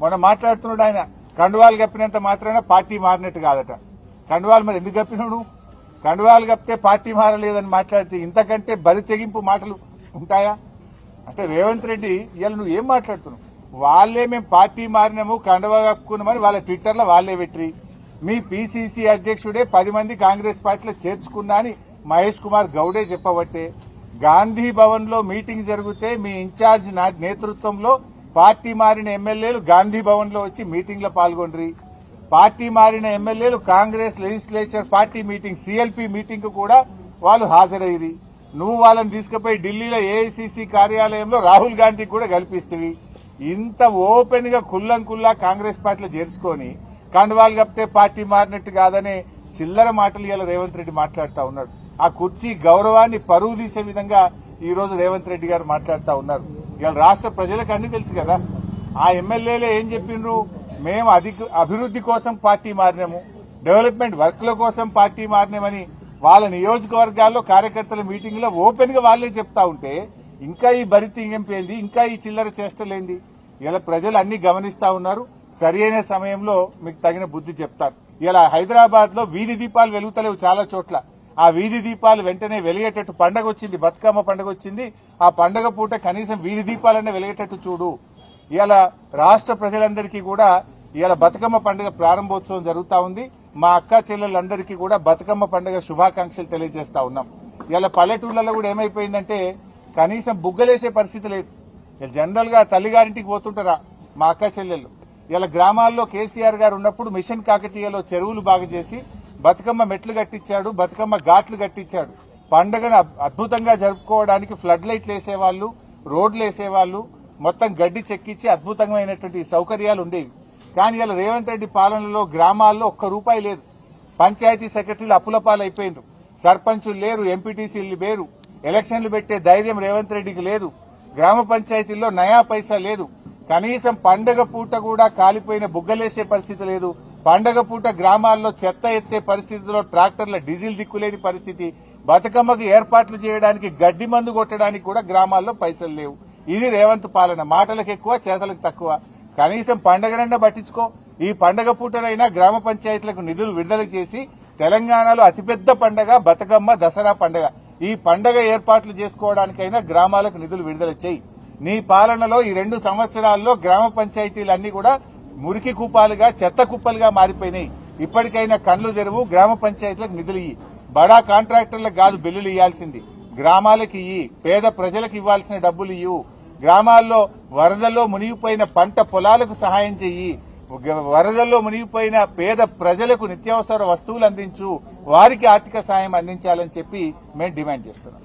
మొన్న మాట్లాడుతున్నాడు ఆయన. కండువాలు కప్పినంత మాత్రాన పార్టీ మారినట్టు కాదట. కండువాలు మరి ఎందుకు కప్పినాడు? కండువాలు కప్పితే పార్టీ మారలేదని మాట్లాడితే ఇంతకంటే బరి తెగింపు మాటలు ఉంటాయా? అంటే రేవంత్ రెడ్డి ఇవాళ నువ్వు ఏం మాట్లాడుతున్నావు? వాళ్ళే మేము పార్టీ మారినాము కండువా కప్పుకున్నామని వాళ్ళ ట్విట్టర్లో వాళ్ళే పెట్టి మీ పిసిసి అధ్యక్షుడే పది మంది కాంగ్రెస్ పార్టీలో చేర్చుకున్నా అని మహేష్ కుమార్ గౌడే చెప్పబట్టే గాంధీ భవన్లో మీటింగ్ జరిగితే మీ ఇన్ఛార్జ్ నా- నేతృత్వంలో పార్టీ మారిన ఎమ్మెల్యేలు గాంధీ భవన్లో వచ్చి మీటింగ్లో పాల్గొండ్రి. పార్టీ మారిన ఎమ్మెల్యేలు Congress legislature party meeting CLP meeting కూడా వాళ్ళు హాజరయ్యి నువ్వు వాళ్ళని తీసుకుపోయి ఢిల్లీలో ఏఐసిసి కార్యాలయంలో రాహుల్ గాంధీకి కూడా కల్పిస్తేవి. ఇంత ఓపెన్గా కుల్లం కుల్లా కాంగ్రెస్ పార్టీలో చేర్చుకొని కండువాలు కప్పితే పార్టీ మారినట్టు కాదనే చిల్లర మాటలు ఇలా రేవంత్ రెడ్డి మాట్లాడుతూ ఉన్నాడు. ఆ కుర్చీ గౌరవాన్ని పరువు తీసే విధంగా ఈ రోజు రేవంత్ రెడ్డి గారు మాట్లాడుతూ ఉన్నారు. ఇవాళ రాష్ట్ర ప్రజలకు అన్ని తెలుసు కదా. ఆ ఎమ్మెల్యేలే ఏం చెప్పిండ్రు మేము అధిక అభివృద్ధి కోసం పార్టీ మారినాము. డెవలప్మెంట్ వర్క్ల కోసం పార్టీ మారినామని వాళ్ళ నియోజకవర్గాల్లో కార్యకర్తల మీటింగ్లో ఓపెన్గా ఓపెన్గా వాళ్ళే చెప్తా ఉంటే ఇంకా ఈ బరితి ఇంకేంది ఇంకా ఈ చిల్లర చేష్టలేంది. ఇలా ప్రజలు అన్ని గమనిస్తా ఉన్నారు. సరియైన సమయంలో మీకు తగిన బుద్ధి చెప్తారు. ఇలా హైదరాబాద్లో వీధి దీపాలు వెలుగుతలేవు చాలా చోట్ల. ఆ వీధి దీపాలు వెంటనే వెలిగేటట్టు పండగ వచ్చింది బతుకమ్మ పండగ వచ్చింది ఆ పండగ పూట కనీసం వీధి దీపాలనే వెలిగేటట్టు చూడు. ఇవాళ రాష్ట్ర ప్రజలందరికీ కూడా ఇవాళ బతుకమ్మ పండుగ ప్రారంభోత్సవం జరుగుతూ ఉంది. మా అక్క చెల్లెలందరికీ కూడా బతుకమ్మ పండుగ శుభాకాంక్షలు తెలియజేస్తా ఉన్నాం. ఇవాళ పల్లెటూళ్ళలో కూడా ఏమైపోయిందంటే కనీసం బుగ్గలేసే పరిస్థితి లేదు. ఇలా జనరల్గా తల్లిగారింటికి పోతుంటారా మా అక్క చెల్లెళ్ళు. ఇలా గ్రామాల్లో కేసీఆర్ గారు ఉన్నప్పుడు మిషన్ కాకతీయలో చెరువులు బాగు చేసి బతుకమ్మ మెట్లు కట్టించాడు బతుకమ్మ ఘాట్లు కట్టించాడు. పండుగను అద్భుతంగా జరుపుకోవడానికి ఫ్లడ్ లైట్లు వేసేవాళ్ళు రోడ్లు వేసేవాళ్ళు మొత్తం గడ్డి చెక్కించి అద్భుతమైనటువంటి సౌకర్యాలు ఉండేవి. కానీ ఇలా రేవంత్ రెడ్డి పాలనలో గ్రామాల్లో ఒక్క రూపాయి లేదు. పంచాయతీ సెక్రటరీలు అప్పుల పాలైపోయినారు. సర్పంచులు లేరు ఎంపీటీసీలు లేరు. ఎలక్షన్లు పెట్టే ధైర్యం రేవంత్ రెడ్డికి లేదు. గ్రామ పంచాయతీల్లో నయా పైసా లేదు. కనీసం పండగ పూట కూడా కాలిపోయిన బుగ్గలేసే పరిస్థితి లేదు. పండగ పూట గ్రామాల్లో చెత్త ఎత్తే పరిస్థితిలో ట్రాక్టర్ల డీజిల్ దిక్కులేని పరిస్థితి బతుకమ్మకు ఏర్పాట్లు చేయడానికి గడ్డి మందు కొట్టడానికి కూడా గ్రామాల్లో పైసలు లేవు. ఇది రేవంత్ పాలన. మాటలకు ఎక్కువ చేతలకు తక్కువ. కనీసం పండగనన్నా పట్టించుకో. ఈ పండగ పూటనైనా గ్రామ పంచాయతీలకు నిధులు విడుదల చేసి తెలంగాణలో అతిపెద్ద పండగ బతుకమ్మ దసరా పండగ. ఈ పండగ ఏర్పాట్లు చేసుకోవడానికైనా గ్రామాలకు నిధులు విడుదల చేయి. నీ పాలనలో ఈ రెండు సంవత్సరాల్లో గ్రామ పంచాయతీలన్నీ కూడా మురికి కూపాలుగా చెత్త కుప్పలుగా మారిపోయినాయి. ఇప్పటికైనా కళ్ళు తెరువు గ్రామ పంచాయతీలకు నిధులు ఇయ్యి. బడా కాంట్రాక్టర్లకు కాదు బిల్లులు ఇవ్వాల్సింది గ్రామాలకు ఇయ్యి పేద ప్రజలకు ఇవ్వాల్సిన డబ్బులు ఇవ్వు గ్రామాల్లో వరదల్లో మునిగిపోయిన పంట పొలాలకు సహాయం చెయ్యి. వరదల్లో మునిగిపోయిన పేద ప్రజలకు నిత్యావసర వస్తువులు అందించు. వారికి ఆర్థిక సాయం అందించాలని చెప్పి మేము డిమాండ్ చేస్తున్నాం.